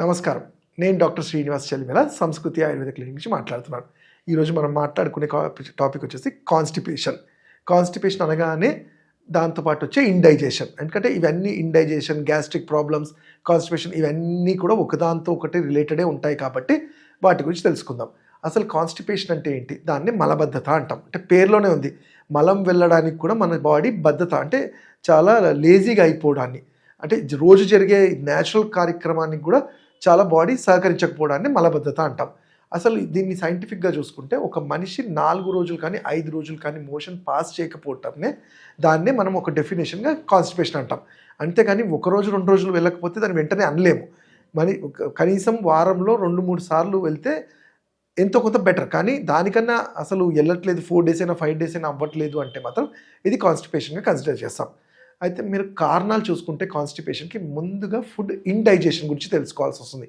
నమస్కారం. నేను డాక్టర్ శ్రీనివాస్ చెల్లిమెల సంస్కృతి ఆయుర్వేద క్లినిక్ నుంచి మాట్లాడుతున్నాను. ఈరోజు మనం మాట్లాడుకునే టాపిక్ వచ్చేసి కాన్స్టిపేషన్. కాన్స్టిపేషన్ అనగానే దాంతోపాటు వచ్చే ఇండైజేషన్. ఎందుకంటే ఇవన్నీ ఇండైజేషన్ గ్యాస్ట్రిక్ ప్రాబ్లమ్స్ కాన్స్టిపేషన్ ఇవన్నీ కూడా ఒకదాంతో ఒకటి రిలేటెడే ఉంటాయి కాబట్టి వాటి గురించి తెలుసుకుందాం. అసలు కాన్స్టిపేషన్ అంటే ఏంటి? దాన్ని మలబద్ధత అంటాం. అంటే పేరులోనే ఉంది. మలం వెళ్ళడానికి కూడా మన బాడీ బద్ధత అంటే చాలా లేజీగా అయిపోవడాన్ని. అంటే రోజు జరిగే న్యాచురల్ కార్యక్రమానికి కూడా చాలా బాడీ సహకరించకపోవడాన్ని మలబద్ధత అంటాం. అసలు దీన్ని సైంటిఫిక్గా చూసుకుంటే ఒక మనిషి నాలుగు రోజులు కానీ ఐదు రోజులు కానీ మోషన్ పాస్ చేయకపోవటంనే దాన్నే మనం ఒక డెఫినేషన్గా కాన్స్టిపేషన్ అంటాం. అంతేకాని ఒక రోజు రెండు రోజులు వెళ్ళకపోతే దాన్ని వెంటనే అనలేము. మరి కనీసం వారంలో రెండు మూడు సార్లు వెళ్తే ఎంతో కొంత బెటర్. కానీ దానికన్నా అసలు వెళ్ళట్లేదు ఫోర్ డేస్ అయినా ఫైవ్ డేస్ అయినా అవ్వట్లేదు అంటే మాత్రం ఇది కాన్స్టిపేషన్గా కన్సిడర్ చేస్తాం. అయితే మీరు కారణాలు చూసుకుంటే కాన్స్టిపేషన్కి ముందుగా ఫుడ్ ఇండైజేషన్ గురించి తెలుసుకోవాల్సి వస్తుంది.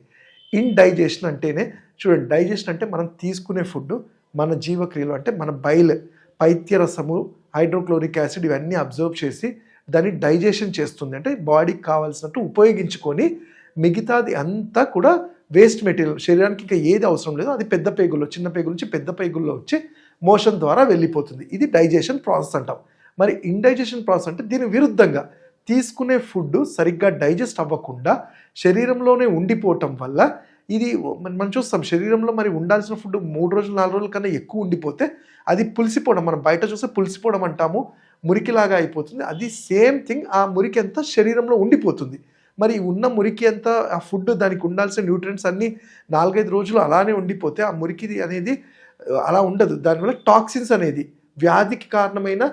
ఇండైజేషన్ అంటేనే చూడండి డైజెషన్ అంటే మనం తీసుకునే ఫుడ్ మన జీవక్రియలు అంటే మన బైల్ పైత్యరసము హైడ్రోక్లోరిక్ యాసిడ్ ఇవన్నీ అబ్జర్వ్ చేసి దాన్ని డైజెషన్ చేస్తుంది. అంటే బాడీకి కావాల్సినట్టు ఉపయోగించుకొని మిగతాది అంతా కూడా వేస్ట్ మెటీరియల్ శరీరానికి ఇంకా ఏది అవసరం లేదో అది పెద్ద పేగుల్లో చిన్న పేగు నుంచి పెద్ద పేగుల్లో వచ్చి మోషన్ ద్వారా వెళ్ళిపోతుంది. ఇది డైజెషన్ ప్రాసెస్ అంటాం. మరి ఇండైజెషన్ ప్రాసెస్ అంటే దీని విరుద్ధంగా తీసుకునే ఫుడ్ సరిగ్గా డైజెస్ట్ అవ్వకుండా శరీరంలోనే ఉండిపోవటం వల్ల ఇది మనం చూస్తాం శరీరంలో మరి ఉండాల్సిన ఫుడ్ మూడు రోజులు నాలుగు రోజుల కన్నా ఎక్కువ ఉండిపోతే అది పులిసిపోవడం మనం బయట చూస్తే పులిసిపోవడం అంటాము మురికిలాగా అయిపోతుంది. అది సేమ్ థింగ్ ఆ మురికి అంతా శరీరంలో ఉండిపోతుంది. మరి ఉన్న మురికి అంతా ఆ ఫుడ్ దానికి ఉండాల్సిన న్యూట్రియంట్స్ అన్నీ నాలుగైదు రోజులు అలానే ఉండిపోతే ఆ మురికి అనేది అలా ఉండదు. దానివల్ల టాక్సిన్స్ అనేది వ్యాధికి కారణమైన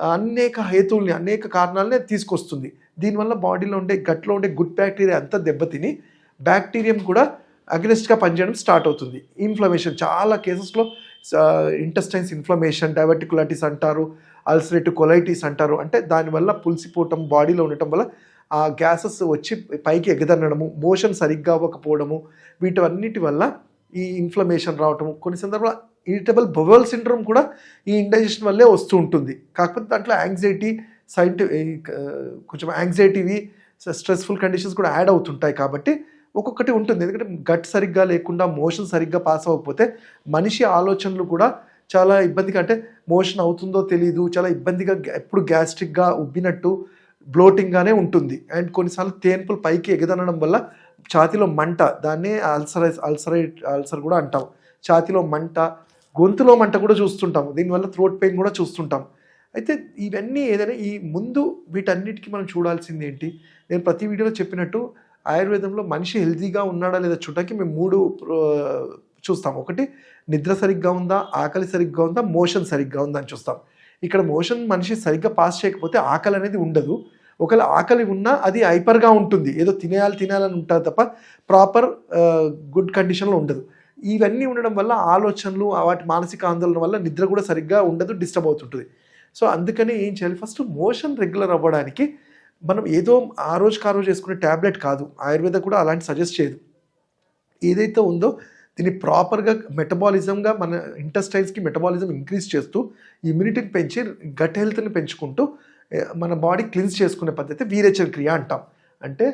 అనేక హేతువుల్ని అనేక కారణాలనే తీసుకొస్తుంది. దీనివల్ల బాడీలో ఉండే గట్లో ఉండే గుడ్ బ్యాక్టీరియా అంతా దెబ్బతిని బ్యాక్టీరియం కూడా అగ్రెస్ట్గా పనిచేయడం స్టార్ట్ అవుతుంది. ఇన్ఫ్లమేషన్ చాలా కేసెస్లో ఇంటెస్టైన్స్ ఇన్ఫ్లమేషన్ డయాబెటికులైటిస్ అంటారు అల్సరేటివ్ కొలైటిస్ అంటారు. అంటే దానివల్ల పులిసిపోవటం బాడీలో ఉండటం వల్ల ఆ గ్యాసెస్ వచ్చి పైకి ఎగదనడము మోషన్ సరిగ్గా అవ్వకపోవడము వీటన్నిటి వల్ల ఈ ఇన్ఫ్లమేషన్ రావటము కొన్ని సందర్భాల్లో ఇరిటబుల్ బొవెల్ సిండ్రోమ్ కూడా ఈ ఇండైజెషన్ వల్లే వస్తూ ఉంటుంది. కాకపోతే దాంట్లో యాంగ్జైటీ సైంటి కొంచెం యాంగ్జైటీవి స్ట్రెస్ఫుల్ కండిషన్స్ కూడా యాడ్ అవుతుంటాయి కాబట్టి ఒక్కొక్కటి ఉంటుంది. ఎందుకంటే గట్ సరిగ్గా లేకుండా మోషన్ సరిగ్గా పాస్ అవ్వకపోతే మనిషి ఆలోచనలు కూడా చాలా ఇబ్బందిగా అంటే మోషన్ అవుతుందో తెలియదు చాలా ఇబ్బందిగా ఎప్పుడు గ్యాస్ట్రిక్గా ఉబ్బినట్టు బ్లోటింగ్గానే ఉంటుంది. అండ్ కొన్నిసార్లు తేన్పులు పైకి ఎగదనడం వల్ల ఛాతీలో మంట దాన్నే అల్సరైజ్ అల్సరైట్ అల్సర్ కూడా అంటాం. ఛాతిలో మంట గొంతులో మంట కూడా చూస్తుంటాం దీనివల్ల థ్రోట్ పెయిన్ కూడా చూస్తుంటాం అయితే ఇవన్నీ ఏదైనా ఈ ముందు వీటన్నిటికీ మనం చూడాల్సింది ఏంటి? నేను ప్రతి వీడియోలో చెప్పినట్టు ఆయుర్వేదంలో మనిషి హెల్తీగా ఉన్నాడా లేదా చూడటానికి మేము మూడు చూస్తాం ఒకటి నిద్ర సరిగ్గా ఉందా? ఆకలి సరిగ్గా ఉందా? మోషన్ సరిగ్గా ఉందా అని చూస్తాం. ఇక్కడ మోషన్ మనిషి సరిగ్గా పాస్ చేయకపోతే ఆకలి అనేది ఉండదు. ఒకవేళ ఆకలి ఉన్నా అది హైపర్గా ఉంటుంది. ఏదో తినేయాలి తినాలని ఉంటుంది తప్ప ప్రాపర్ గుడ్ కండిషన్లో ఉండదు. ఇవన్నీ ఉండడం వల్ల ఆలోచనలు వాటి మానసిక ఆందోళన వల్ల నిద్ర కూడా సరిగ్గా ఉండదు డిస్టర్బ్ అవుతుంటుంది. సో అందుకని ఏం చేయాలి? ఫస్ట్ మోషన్ రెగ్యులర్ అవ్వడానికి మనం ఏదో ఆ రోజుకి ఆ రోజు చేసుకునే ట్యాబ్లెట్ కాదు ఆయుర్వేద కూడా అలాంటి సజెస్ట్ చేయదు. ఏదైతే ఉందో దీన్ని ప్రాపర్గా మెటబాలిజంగా మన ఇంటెస్టైన్స్కి మెటబాలిజం ఇంక్రీజ్ చేస్తూ ఇమ్యూనిటీని పెంచి గట్ హెల్త్ని పెంచుకుంటూ మన బాడీ క్లిన్స్ చేసుకునే పద్ధతి వీరేచన క్రియ అంటాం. అంటే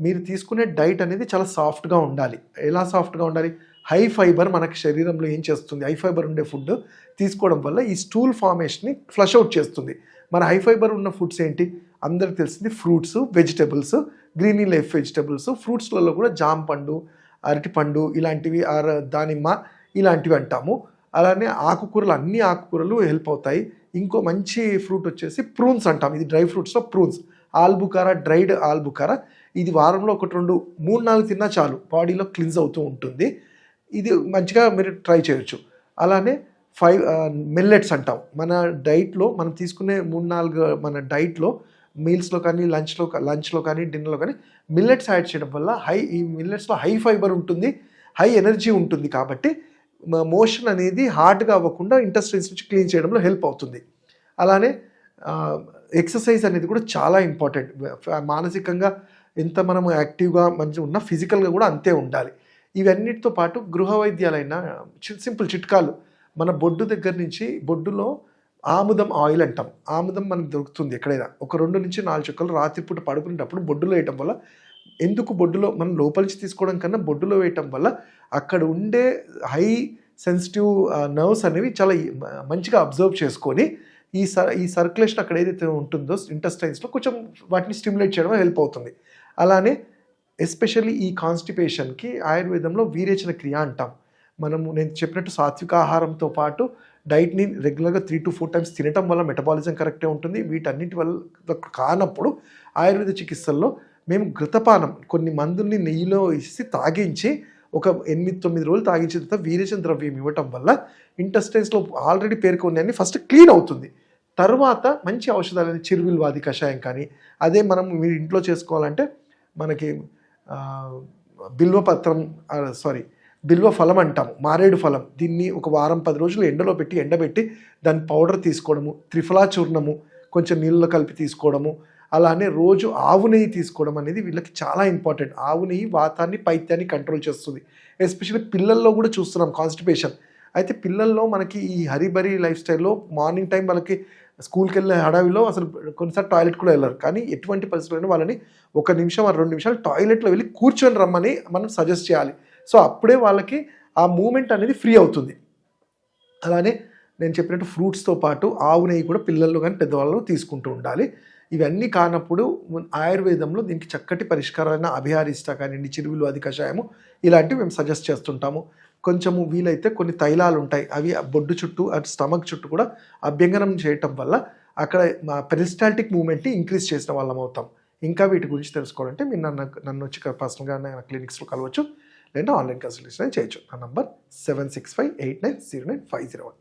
మీరు తీసుకునే డైట్ అనేది చాలా సాఫ్ట్గా ఉండాలి. ఎలా సాఫ్ట్గా ఉండాలి? హై ఫైబర్ మనకి శరీరంలో ఏం చేస్తుంది? హై ఫైబర్ ఉండే ఫుడ్ తీసుకోవడం వల్ల ఈ స్టూల్ ఫార్మేషన్ని ఫ్లష్ అవుట్ చేస్తుంది. మన హై ఫైబర్ ఉన్న ఫుడ్స్ ఏంటి? అందరికి తెలిసింది fruits vegetables green leafy vegetables. ఫ్రూట్స్లలో కూడా జామ పండు అరటిపండు ఇలాంటివి ఆర్ దానిమ్మ ఇలాంటివి అంటాము. అలానే ఆకుకూరలు అన్ని ఆకుకూరలు హెల్ప్ అవుతాయి. ఇంకో మంచి ఫ్రూట్ వచ్చేసి ప్రూన్స్ అంటాం ఇది డ్రై ఫ్రూట్స్లో ప్రూన్స్. ఆల్బుకారా డ్రైడ్ ఆల్బుకారా ఇది వారంలో ఒకటి రెండు మూడు నాలుగు తిన్నా చాలు. బాడీలో క్లిన్స్ అవుతూ ఉంటుంది. ఇది మంచిగా మీరు ట్రై చేయొచ్చు. అలానే ఫైవ్ మిల్లెట్స్ అంటాం. మన డైట్లో మనం తీసుకునే మూడు నాలుగు మన డైట్లో మీల్స్లో కానీ లంచ్లో లంచ్లో కానీ డిన్నర్లో కానీ మిల్లెట్స్ యాడ్ చేయడం వల్ల హై ఈ మిల్లెట్స్లో హై ఫైబర్ ఉంటుంది హై ఎనర్జీ ఉంటుంది కాబట్టి మోషన్ అనేది హార్డ్గా అవ్వకుండా ఇంటస్ట్రీస్ నుంచి క్లీన్ చేయడంలో హెల్ప్ అవుతుంది. అలానే ఎక్సర్సైజ్ అనేది కూడా చాలా ఇంపార్టెంట్. మానసికంగా ఎంత మనం యాక్టివ్గా మంచిగా ఉన్నా ఫిజికల్గా కూడా అంతే ఉండాలి. ఇవన్నిటితో పాటు గృహ వైద్యాలైన సింపుల్ చిట్కాలు. మన బొడ్డు దగ్గర నుంచి బొడ్డులో ఆముదం ఆయిల్ అంటాం. ఆముదం మనకు దొరుకుతుంది ఎక్కడైనా. ఒక రెండు నుంచి నాలుగు చుక్కలు రాత్రిపూట పడుకునేటప్పుడు బొడ్డులో వేయటం వల్ల ఎందుకు బొడ్డులో మనం లోపలించి తీసుకోవడం కన్నా బొడ్డులో వేయటం వల్ల అక్కడ ఉండే హై సెన్సిటివ్ నర్వ్స్ అనేవి చాలా మంచిగా అబ్జర్వ్ చేసుకొని ఈ సర్ ఈ సర్క్యులేషన్ అక్కడ ఏదైతే ఉంటుందో ఇంటెస్టైన్స్లో కొంచెం వాటిని స్టిమ్యులేట్ చేయడం హెల్ప్ అవుతుంది. అలానే ఎస్పెషల్లీ ఈ కాన్స్టిపేషన్కి ఆయుర్వేదంలో వీరేచన క్రియ అంటాం. మనము నేను చెప్పినట్టు సాత్విక ఆహారంతో పాటు డైట్ని రెగ్యులర్గా త్రీ టు ఫోర్ టైమ్స్ తినటం వల్ల మెటబాలిజం కరెక్టే ఉంటుంది. వీటన్నిటి వల్ల కానప్పుడు ఆయుర్వేద చికిత్సల్లో మేము ఘృతపానం కొన్ని మందుల్ని నెయ్యిలో వేసి తాగించి ఒక ఎనిమిది తొమ్మిది రోజులు తాగించిన తర్వాత వీరేచన ద్రవ్యం ఇవ్వటం వల్ల ఇంటెస్టైన్స్లో ఆల్రెడీ పేర్కొన్నాయని ఫస్ట్ క్లీన్ అవుతుంది. తర్వాత మంచి ఔషధాలని చిరువిల్వాది కషాయం కానీ అదే మనం మీరు ఇంట్లో చేసుకోవాలంటే మనకి బిల్వపత్రం సారీ బిల్వ ఫలం అంటాము మారేడు ఫలం. దీన్ని ఒక వారం పది రోజులు ఎండలో పెట్టి ఎండబెట్టి దాని పౌడర్ తీసుకోవడము త్రిఫలా చూర్ణము కొంచెం నీళ్ళలో కలిపి తీసుకోవడము అలానే రోజు ఆవు నెయ్యి తీసుకోవడం అనేది వీళ్ళకి చాలా ఇంపార్టెంట్. ఆవు నెయ్యి వాతాన్ని పైత్యాన్ని కంట్రోల్ చేస్తుంది. ఎస్పెషల్లీ పిల్లల్లో కూడా చూస్తున్నాం కాన్స్టిపేషన్. అయితే పిల్లల్లో మనకి ఈ హరిబరి లైఫ్ స్టైల్లో మార్నింగ్ టైం వాళ్ళకి స్కూల్కి వెళ్ళే హడావిలో అసలు కొన్నిసార్లు టాయిలెట్ కూడా వెళ్ళరు. కానీ ఎటువంటి పరిస్థితుల్లో వాళ్ళని ఒక నిమిషం ఆ రెండు నిమిషాలు టాయిలెట్లో వెళ్ళి కూర్చొని రమ్మని మనం సజెస్ట్ చేయాలి. సో అప్పుడే వాళ్ళకి ఆ మూమెంట్ అనేది ఫ్రీ అవుతుంది. అలానే నేను చెప్పినట్టు ఫ్రూట్స్తో పాటు ఆవు నెయ్యి కూడా పిల్లలు కానీ పెద్దవాళ్ళు తీసుకుంటూ ఉండాలి. ఇవన్నీ కానప్పుడు ఆయుర్వేదంలో దీనికి చక్కటి పరిష్కారమైన అభిహారిష్ట కానివ్వండి చిరువులు అది కషాయము ఇలాంటివి మేము సజెస్ట్ చేస్తుంటాము. కొంచెము వీలైతే కొన్ని తైలాలు ఉంటాయి అవి ఆ బొడ్డు చుట్టూ అటు స్టమక్ చుట్టూ కూడా అభ్యంగనం చేయటం వల్ల అక్కడ మా పెరిస్టాల్టిక్ మూమెంట్ని ఇంక్రీజ్ చేసిన వాళ్ళం అవుతాం. ఇంకా వీటి గురించి తెలుసుకోవాలంటే మీరు నన్ను నన్ను వచ్చి పర్సనల్గా నా క్లినిక్స్లో కలవచ్చు. లేదా ఆన్లైన్ కన్సల్టేషన్ చేయొచ్చు. నా number seven six five eight nine zero nine five zero one.